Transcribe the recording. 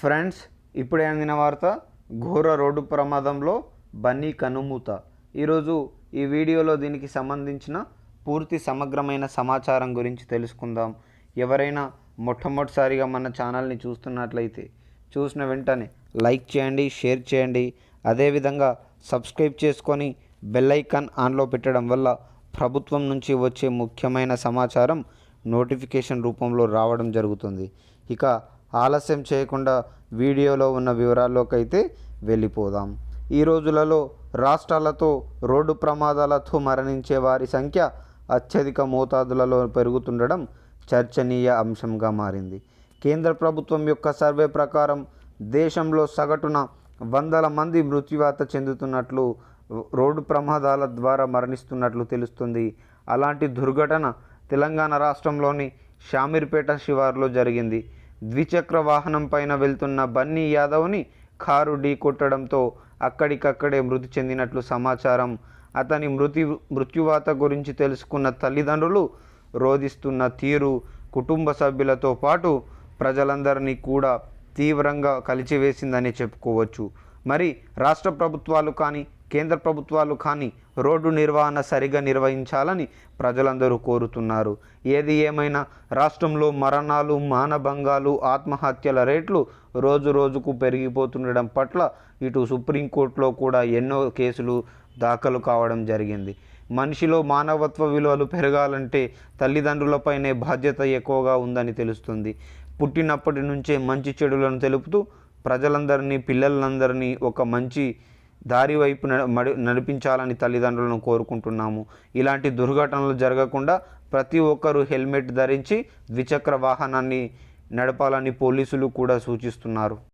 Friends ఇప్పుడే అందిన వార్త ఘోర రోడ్డు ప్రమాదంలో బన్నీ కనుమూత. ఈరోజు ఈ వీడియోలో దీనికి సంబంధించిన పూర్తి సమగ్రమైన సమాచారం గురించి తెలుసుకుందాం. ఎవరైనా మొట్టమొదటిసారిగా మన ఛానల్ని చూస్తున్నట్లయితే చూసిన వెంటనే లైక్ చేయండి షేర్ చేయండి. అదేవిధంగా సబ్స్క్రైబ్ చేసుకొని బెల్ ఐకాన్ ఆన్లో పెట్టడం వల్ల ప్రభుత్వం నుంచి వచ్చే ముఖ్యమైన సమాచారం నోటిఫికేషన్ రూపంలో రావడం జరుగుతుంది. ఇక ఆలస్యం చేయకుండా వీడియోలో ఉన్న వివరాల్లోకి అయితే వెళ్ళిపోదాం. ఈ రోజులలో రాష్ట్రాలతో రోడ్డు ప్రమాదాలతో మరణించే వారి సంఖ్య అత్యధిక మోతాదులలో పెరుగుతుండడం చర్చనీయ అంశంగా మారింది. కేంద్ర ప్రభుత్వం యొక్క సర్వే ప్రకారం దేశంలో సగటున వందల మంది మృత్యువాత చెందుతున్నట్లు రోడ్డు ప్రమాదాల ద్వారా మరణిస్తున్నట్లు తెలుస్తుంది. అలాంటి దుర్ఘటన తెలంగాణ రాష్ట్రంలోని షామీర్పేట శివారులో జరిగింది. ద్విచక్ర వాహనం పైన వెళ్తున్న బన్నీ యాదవ్ని కారు ఢీ కొట్టడంతో అక్కడికక్కడే మృతి చెందినట్లు సమాచారం. అతని మృతి మృత్యువాత గురించి తెలుసుకున్న తల్లిదండ్రులు రోధిస్తున్న తీరు కుటుంబ సభ్యులతో పాటు ప్రజలందరినీ కూడా తీవ్రంగా కలిచివేసిందని చెప్పుకోవచ్చు. మరి రాష్ట్ర ప్రభుత్వాలు కానీ కేంద్ర ప్రభుత్వాలు కానీ రోడ్డు నిర్వహణ సరిగా నిర్వహించాలని ప్రజలందరూ కోరుతున్నారు. ఏది ఏమైనా రాష్ట్రంలో మరణాలు మానభంగాలు ఆత్మహత్యల రేట్లు రోజు రోజుకు పెరిగిపోతుండడం పట్ల ఇటు సుప్రీంకోర్టులో కూడా ఎన్నో కేసులు దాఖలు కావడం జరిగింది. మనిషిలో మానవత్వ విలువలు పెరగాలంటే తల్లిదండ్రులపైనే బాధ్యత ఎక్కువగా ఉందని తెలుస్తుంది. పుట్టినప్పటి నుంచే మంచి చెడులను తెలుపుతూ ప్రజలందరినీ పిల్లలందరినీ ఒక మంచి దారి వైపు నడిపించాలని తల్లిదండ్రులను కోరుకుంటున్నాము. ఇలాంటి దుర్ఘటనలు జరగకుండా ప్రతి ఒక్కరూ హెల్మెట్ ధరించి ద్విచక్ర వాహనాన్ని నడపాలని పోలీసులు కూడా సూచిస్తున్నారు.